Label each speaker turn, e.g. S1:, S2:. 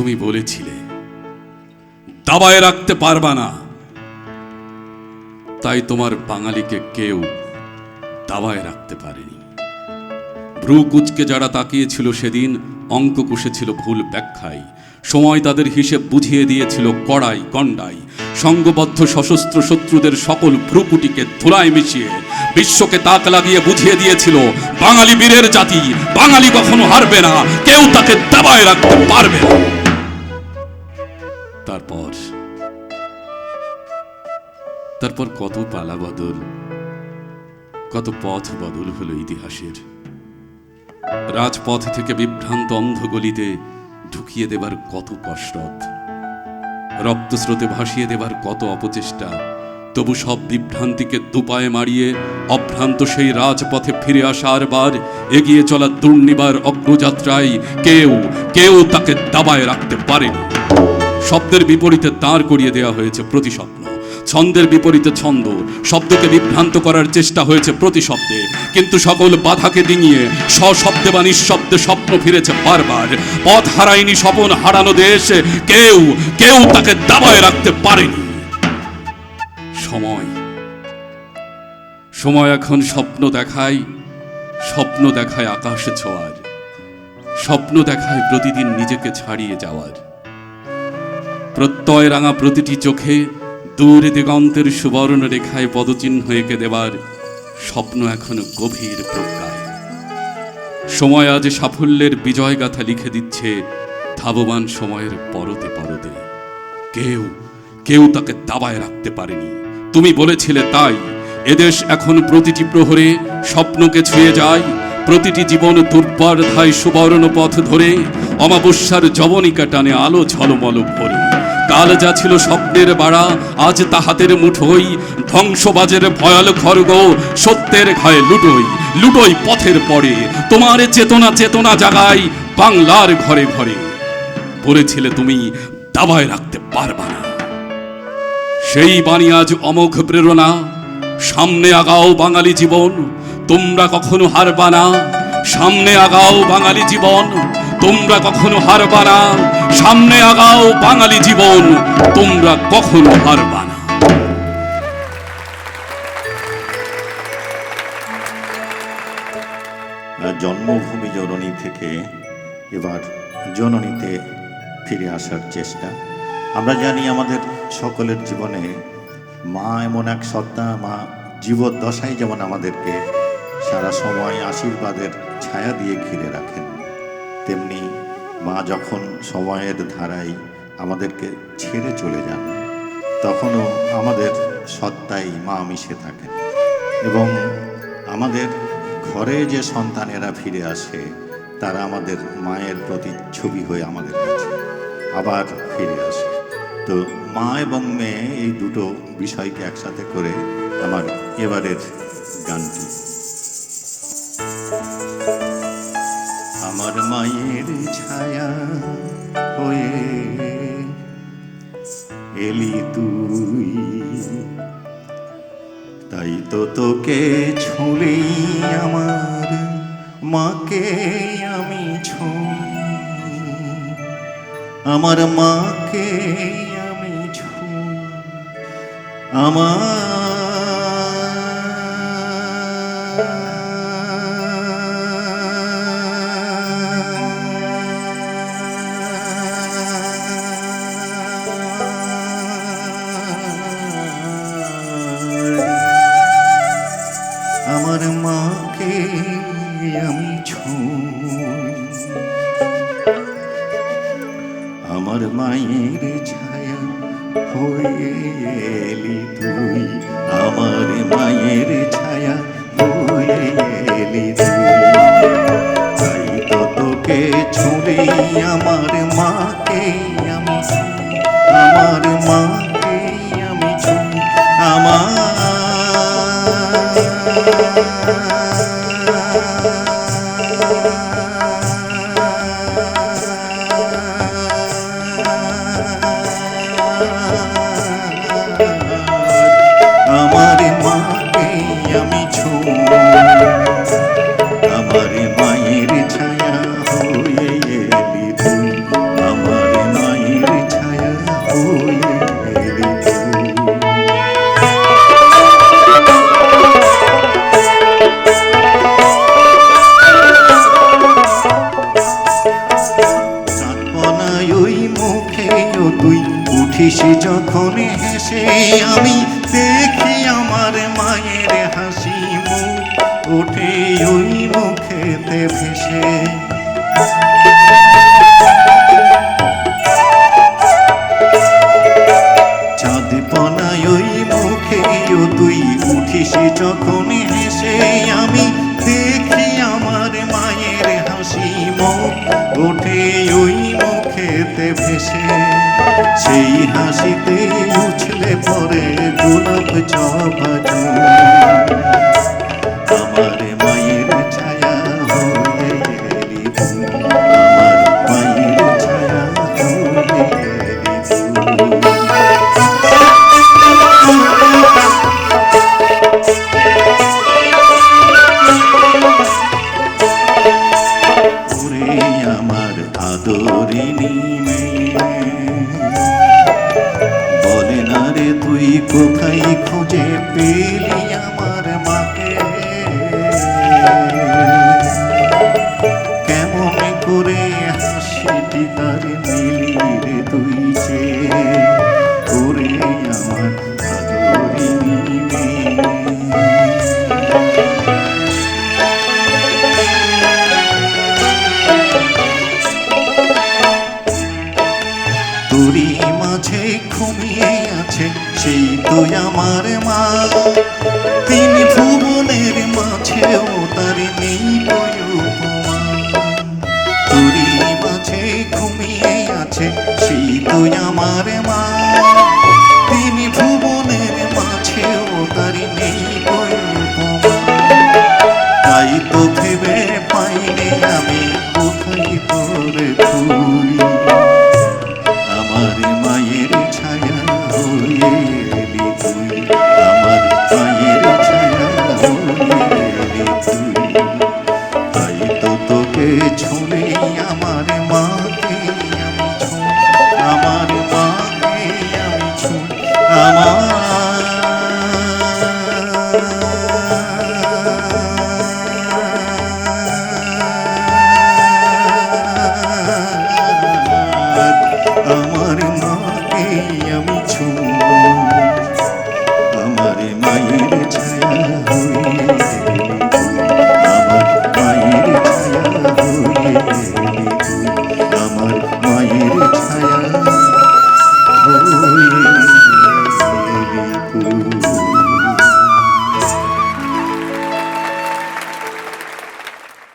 S1: তুমি বলেছিলে, দাবায় রাখতে পারবা না। তাই তোমার বাঙালিকে কেউ দাবায় রাখতে পারেনি। ভ্রু কুচকে যারা তাকিয়েছিল সেদিন অঙ্ক কষেছিল ভুল ব্যাখ্যায়। সময় তাদের হিসেব বুঝিয়ে দিয়েছিল কড়াই গন্ডাই সঙ্গবদ্ধ সশস্ত্র শত্রুদের সকল ভ্রুকুটিকে ধুলায় মিশিয়ে বিশ্বকে তাক লাগিয়ে বুঝিয়ে দিয়েছিল, বাঙালি বীরের জাতি, বাঙালি কখনো হারবে না, কেউ তাকে দাবায় রাখতে পারবে না। তারপর তারপর কত পালা বদল, কত পথ বদল হলো ইতিহাসের। রাজপথ থেকে বিভ্রান্ত অন্ধগলিতে ঢুকিয়ে দেবার কত কসরত রক্তস্রোতে ভাসিয়ে দেবার কত অপচেষ্টা, তবু সব বিভ্রান্তিকে দুপায়ে মারিয়ে অভ্রান্ত সেই রাজপথে ফিরে আসার বার এগিয়ে চলা দুর্নিবার অগ্রযাত্রায় কেউ কেউ তাকে দাবায় রাখতে পারেনি। শব্দের বিপরীতে দাঁড় করিয়ে দেওয়া হয়েছে প্রতিস্বপ্ন। ছন্দের বিপরীতে ছন্দ, শব্দকে বিভ্রান্ত করার চেষ্টা হয়েছে প্রতি শব্দে কিন্তু সকল বাধাকে ডিঙিয়ে স্বশব্দে বা নিঃশব্দে স্বপ্ন ফিরেছে বারবার। পথ হারায়নি স্বপন হারানো দেশ, কেউ কেউ তাকে দাবায় রাখতে পারেনি। সময়। সময় এখন স্বপ্ন দেখায় স্বপ্ন দেখায় আকাশে ছোঁয়ার। স্বপ্ন দেখায় প্রতিদিন নিজেকে ছাড়িয়ে যাওয়ার। প্রত্যয় রাঙা প্রতিটি চোখে দূর দিগন্তের সুবর্ণ রেখায় পদচিহ্ন এঁকে দেবার স্বপ্ন এখনও গভীর প্রজ্ঞায়। সময় আজ সাফল্যের বিজয়গাথা লিখে দিচ্ছে ধাবমান সময়ের পরতে পরতে। কেউ কেউ তাকে দাবায় রাখতে পারেনি। তুমি বলেছিলে তাই। এদেশ এখন প্রতিটি প্রহরে স্বপ্নকে ছুঁয়ে যায়। প্রতিটি জীবন দুর্বার ধায় সুবর্ণ পথ ধরে অমাবস্যার জবনিকা টানে আলো ঝলমল ভরে। কাল যা ছিল স্বপ্নের বাড়া, আজ তাহাদের মুঠোই। ধ্বংসবাজের ভয়াল খর্গ সত্যের ঘায়ে লুটোই। লুটোই পথের পরে, তোমার চেতনা চেতনা জাগায় বাংলার ঘরে ঘরে। পড়েছিলে তুমি, দাবায় রাখতে পারবা না। সেই বাণী আজ অমোঘ প্রেরণা, সামনে আগাও বাঙালি জীবন। তোমরা কখনো হারবা না। সামনে আগাও বাঙালি জীবন। তোমরা কখনো হারবা না। সামনে আগাও বাঙালি জীবন। তোমরা কখনো হারবা না।
S2: জন্মভূমি জননী থেকে এবার জননীতে ফিরে আসার চেষ্টা। আমরা জানি আমাদের সকলের জীবনে মা এমন এক সত্তা, মা জীবদ্দশায় যেমন আমাদেরকে সারা সময় আশীর্বাদের ছায়া দিয়ে ঘিরে রাখেন। তেমনি মা যখন সময়ের ধারায় আমাদেরকে ছেড়ে চলে যান, তখনও আমাদের সত্তাই মা মিশে থাকেন এবং আমাদের ঘরে যে সন্তানেরা ফিরে আসে, তারা আমাদের মায়ের প্রতিচ্ছবি হয়ে আমাদের কাছে আবার ফিরে আসে। তো মা এবং মেয়ে এই দুটো বিষয়কে একসাথে করে আমার এবারের গানটি। আমার মায়ের ছায়া হয়ে এলি তুই। তাই তো তোকে ছুঁলেই আমার মাকে আমি ছুঁই। আমার মাকে আমি আমার আমার মায়ের ছায়া যখন হেসে আমি দেখি আমার মায়ের হাসি মুখ, ওঠে ওই মুখেতে ভেসে। চাঁদ পনায় ওই মুখেও তুই উঠিস যখন আমি দেখি আমার মায়ের হাসি মুখ, ওঠে ওই মুখেতে ভেসে সেই হাসিতে উছলে পরে গোলাপ জবা সেই তো আমার মা। তিন ভুবনের মাঝেও তার মাঝে ঘুমিয়ে আছে সেই তো আমার মা। তিন ভুবনের মাঝেও তার নেই তাই তো ভেবে পাইনি আমি কোথায় তোরে ছুঁলে আমার মাকে আমি ছুঁ আমার মাকে আমি ছুঁ আমার